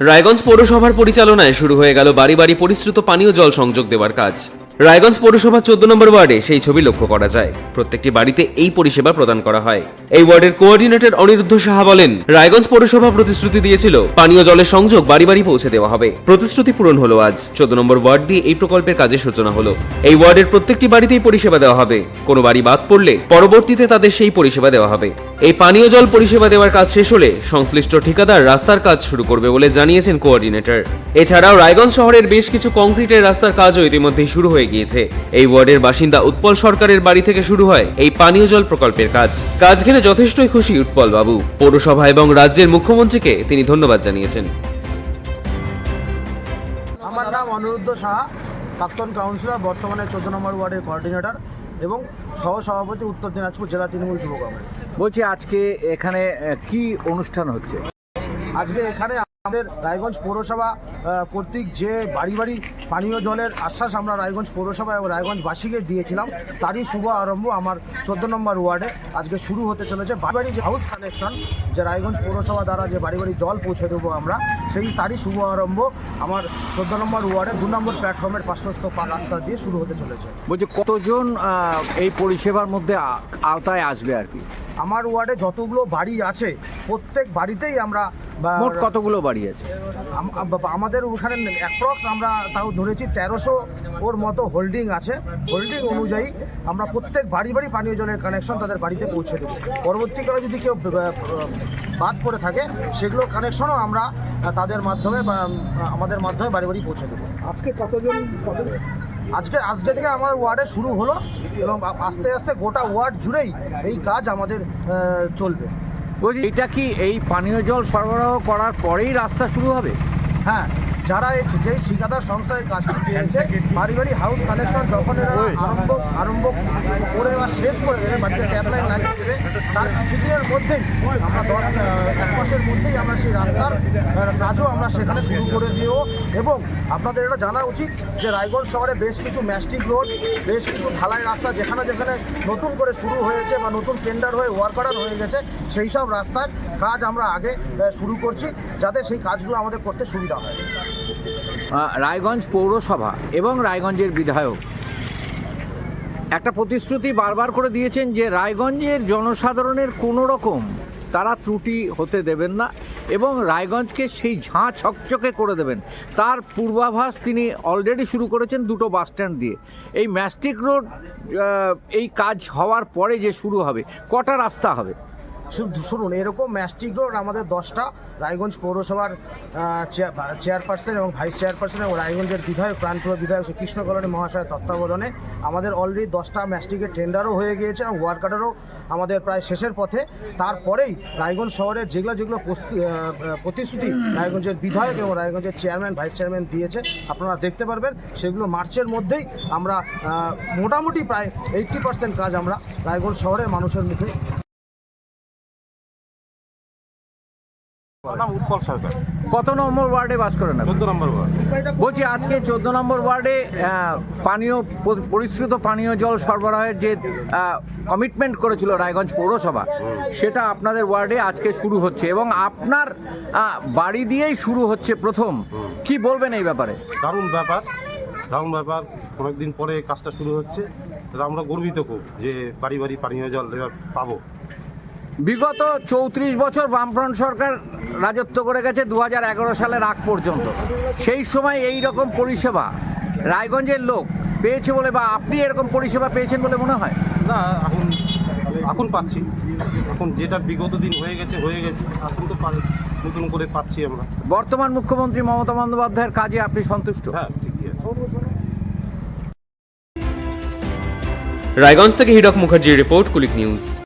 রায়গঞ্জ পৌরসভার পরিচালনায় শুরু হয়ে গেল বাড়ি বাড়ি পরিশ্রুত পানীয় জল সংযোগ দেওয়ার কাজ। রায়গঞ্জ পৌরসভার চোদ্দ নম্বর ওয়ার্ডে সেই ছবি লক্ষ্য করা যায়। প্রত্যেকটি বাড়িতে এই পরিষেবা প্রদান করা হয়। এই ওয়ার্ডের কোঅর্ডিনেটর অনিরুদ্ধ সাহা বলেন, রায়গঞ্জ পৌরসভা প্রতিশ্রুতি দিয়েছিল, পানীয় জলের সংযোগ বাড়ি বাড়ি পৌঁছে দেওয়া হবে। প্রতিশ্রুতি পূরণ হলো আজ। চোদ্দ নম্বর ওয়ার্ড দিয়ে এই প্রকল্পের কাজের সূচনা হলো। এই ওয়ার্ডের প্রত্যেকটি বাড়িতেই পরিষেবা দেওয়া হবে। কোনো বাড়ি বাদ পড়লে পরবর্তীতে তাদের সেই পরিষেবা দেওয়া হবে। এই পানীয় জল পরিষেবা দেওয়ার কাজ শেষ হলে সংশ্লিষ্ট ঠিকাদার রাস্তার কাজ শুরু করবে বলে জানিয়েছেন কোঅর্ডিনেটর। এছাড়াও রায়গঞ্জ শহরের বেশ কিছু কংক্রিটের রাস্তার কাজও ইতিমধ্যেই শুরু হয়ে গিয়েছে। এই ওয়ার্ডের বাসিন্দা উৎপল সরকারের বাড়ি থেকে শুরু হয় এই পানীয় জল প্রকল্পের কাজ। কাজ ঘিরে যথেষ্টই খুশি উৎপল বাবু। পৌরসভা এবং রাজ্যের মুখ্যমন্ত্রীকে তিনি ধন্যবাদ জানিয়েছেন। আমার নাম অনিরুদ্ধ সাহা, প্রাক্তন কাউন্সিলর, বর্তমানে চোদ্দ নম্বর ওয়ার্ডের কোঅর্ডিনেটর এবং সহ সভাপতি উত্তর দিনাজপুর জেলা তৃণমূল যুব কংগ্রেস। বলছি আজকে এখানে কি অনুষ্ঠান হচ্ছে? আজকে এখানে আমাদের রায়গঞ্জ পৌরসভা কর্তৃক যে বাড়ি বাড়ি পানীয় জলের আশ্বাস আমরা রায়গঞ্জ পৌরসভা এবং রায়গঞ্জবাসীকে দিয়েছিলাম তারই শুভ আরম্ভ আমার চোদ্দ নম্বর ওয়ার্ডে। আজকে শুরু হতে চলেছে বাড়ি বাড়ি যে হাউস কানেকশন যে রায়গঞ্জ পৌরসভা দ্বারা যে বাড়ি বাড়ি জল পৌঁছে দেবো আমরা সেই তারই শুভ আরম্ভ আমার চোদ্দ নম্বর ওয়ার্ডে দু নম্বর প্ল্যাটফর্মের পার্শ্বস্থ রাস্তা দিয়ে শুরু হতে চলেছে। বলছি কতজন এই পরিষেবার মধ্যে আওতায় আসবে আর কি? আমার ওয়ার্ডে যতগুলো বাড়ি আছে প্রত্যেক বাড়িতেই আমরা মোট কতগুলো বাড়ি? আম- আমাদের ওখানে অ্যাপ্রক্স আমরা তাও ধরেছি তেরোশো ওর মতো হোল্ডিং আছে। হোল্ডিং অনুযায়ী আমরা প্রত্যেক বাড়ি বাড়ি পানীয় জলের কানেকশন তাদের বাড়িতে পৌঁছে দেবো। পরবর্তীকালে যদি কেউ বাদ পড়ে থাকে সেগুলো কানেকশনও আমরা তাদের মাধ্যমে বা আমাদের মাধ্যমে বাড়ি বাড়ি পৌঁছে দেবো। আজকে কতজন কত আজকে আজকে থেকে আমার ওয়ার্ডে শুরু হলো এবং আস্তে আস্তে গোটা ওয়ার্ড জুড়েই এই কাজ আমাদের চলবে। বলছি এটা কি এই পানীয় জল সরবরাহ করার পরেই রাস্তা শুরু হবে? হ্যাঁ যারা এই যেই ঠিকাদার সংস্থা এই কাজটি পেয়েছে বাড়ি বাড়ি হাউস কানেকশন যখন এরা আরম্ভ আরম্ভ করে বা শেষ করে দেবে বাড়িতে ট্যাপ লাইন লাগিয়ে দেবে তার কিছুদিনের মধ্যেই আমরা দশ এক মাসের মধ্যেই আমরা সেই রাস্তার কাজও আমরা সেখানে শুরু করে দিও এবং আপনাদের এটা জানা উচিত যে রায়গঞ্জ শহরে বেশ কিছু ম্যাস্টিক রোড বেশ কিছু ঢালাই রাস্তা যেখানে যেখানে নতুন করে শুরু হয়েছে বা নতুন টেন্ডার হয়ে ওয়ার্ক অর্ডার হয়ে গেছে সেই সব রাস্তার কাজ আমরা আগে শুরু করছি যাতে সেই কাজগুলো আমাদের করতে সুবিধা হয়। রায়গঞ্জ পৌরসভা এবং রায়গঞ্জের বিধায়ক। একটা প্রতিশ্রুতি বারবার করে দিয়েছেন যে রায়গঞ্জের জনসাধারণের কোনো রকম তারা ত্রুটি হতে দেবেন না এবং রায়গঞ্জকে সেই ঝাঁ ছকচকে করে দেবেন। তার পূর্বাভাস তিনি অলরেডি শুরু করেছেন দুটো বাস স্ট্যান্ড দিয়ে। এই ম্যাস্টিক রোড এই কাজ হওয়ার পরে যে শুরু হবে, কটা রাস্তা হবে? শুনুন, এরকম ম্যাস্টিক রোড আমাদের দশটা রায়গঞ্জ পৌরসভার চেয়ারপারসন এবং ভাইস চেয়ারপারসন এবং রায়গঞ্জের বিধায়ক, প্রাণপ্রিয় বিধায়ক কৃষ্ণ মহাশয়ের তত্ত্বাবধানে আমাদের অলরেডি দশটা ম্যাস্টিকের টেন্ডারও হয়ে গিয়েছে এবং ওয়ার্ক অর্ডারও আমাদের প্রায় শেষের পথে। তারপরেই রায়গঞ্জ শহরের যেগুলো যেগুলো প্রতিশ্রুতি রায়গঞ্জের বিধায়ক এবং রায়গঞ্জের চেয়ারম্যান ভাইস চেয়ারম্যান দিয়েছে, আপনারা দেখতে পারবেন, সেগুলো মার্চের মধ্যেই আমরা মোটামুটি প্রায় এইট্টি পার্সেন্ট কাজ আমরা রায়গঞ্জ শহরের মানুষের মুখে উৎপল সরকার। কত নম্বর ওয়ার্ডে বাস করেন? চোদ্দ নম্বর ওয়ার্ড। বলছি আজকে চোদ্দ নম্বর ওয়ার্ডে পানীয় পরিশ্রুত পানীয় জল সরবরাহের যে কমিটমেন্ট করেছিল রায়গঞ্জ পৌরসভা সেটা আপনাদের ওয়ার্ডে আজকে শুরু হচ্ছে এবং আপনার বাড়ি দিয়েই শুরু হচ্ছে প্রথম। কি বলবেন এই ব্যাপারে? দারুণ ব্যাপার দারুণ ব্যাপার। অনেকদিন পরে কাজটা শুরু হচ্ছে। আমরা গর্বিত খুব যে বাড়ি বাড়ি পানীয় জল পাবো। বিগত চৌত্রিশ বছর বামফ্রন্ট সরকার রাজত্ব করে গেছে দু হাজার এগারো সালের আগ পর্যন্ত। সেই সময় এই রকম পরিষেবা রায়গঞ্জের লোক পেয়েছে বলে বা আপনি এরকম পরিষেবা পেয়েছেন বলে মনে হয়? না এখন এখন পাচ্ছি। এখন যেটা বিগত দিন হয়ে গেছে হয়ে গেছে। এখন তো নতুন করে পাচ্ছি আমরা। বর্তমান মুখ্যমন্ত্রী মমতা বন্দ্যোপাধ্যায়ের কাজে আপনি সন্তুষ্ট? হ্যাঁ ঠিকই আছে। রায়গঞ্জ থেকে হিরক মুখার্জির রিপোর্ট কুলিক নিউজ।